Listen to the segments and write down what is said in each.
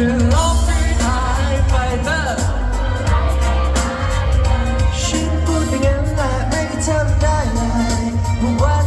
ฉันลบไม่หายไปเธอฉันพูดอย่างนั้นแหละไม่เคยทำได้เลยบอกว่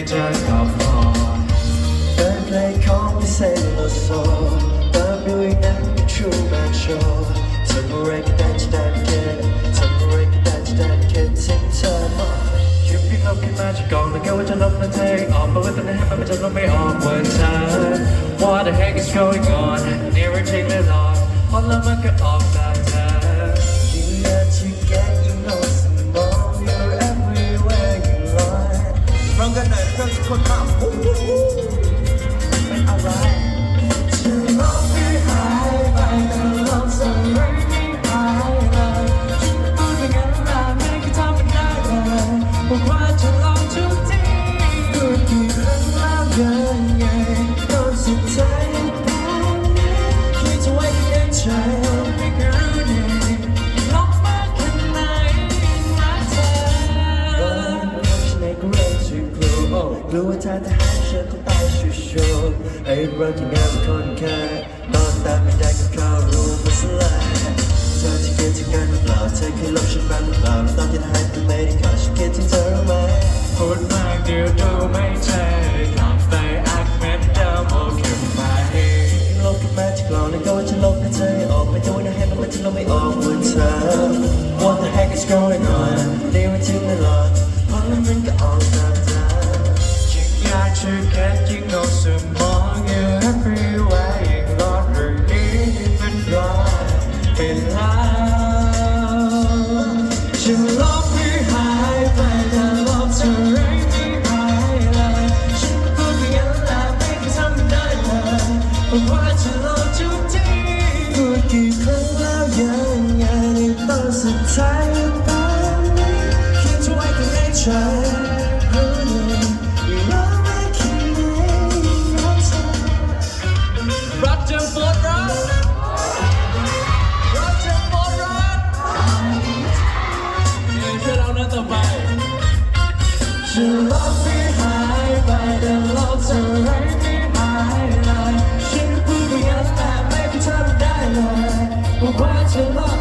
me just how far. Play calmly saving us all. Bird viewing and the true man show. Temporary that that kid. Temporary that that kid. Ting time up. You be looking magic on the go with another day. and take on. But within the hip, I'm just on time. What the heck is going on? Never take me long. All of my รั้งแล้วยังไงตอนสุดท้ายยังแพ้คิดจะไว้ในใจไม่เคยรู้ดีลบมากแค่ไหนรักเธอตอนฉันเองก็เริ่มจะกลัวกลัวว่าเธอจะหายฉันต้องตายชัวร์ไอ้เรื่องที่งาคนแค่ตอนตามไม่ได้ก็เข้ารู้มาซะแล้วเธอที่คิดถึงกันหรือเป ล่าเธอเคยลบฉันบ้างหรือเปล่าตอนที่หายไปไม่ได้ขอฉันคิดถึงเธอไหมพูดมากเดี๋ยวดูไม่ใช่กลับไปอักเม็ดเดิมโอเคไหมลบกันมาจากกลองแล้วก็ว่าจะลบกันเธอให้ออกไปแต่ว่าในให้มันมันจะลบไม่ออกเหมือนเธอ What the heck is going on นี่มันถึงเวลาเพราะมันก็ออกตามเธอยิ่งอยากจะ get you know some more you อนสุดท้ายตอนนี้คิดจะไว้ข้างในใจรู้เลยไหมคิดรักเธอรักจมส์โฟร์รักรักเจมส์โฟร์รักเอ้ยช่เราเดินต่อไปฉันลบไม่หายไปแต่ลบเธอไว้ไม่หายเลยฉันพูดไปงั้นแต่ไม่เคยทำได้เลยบอกว่าจะลบ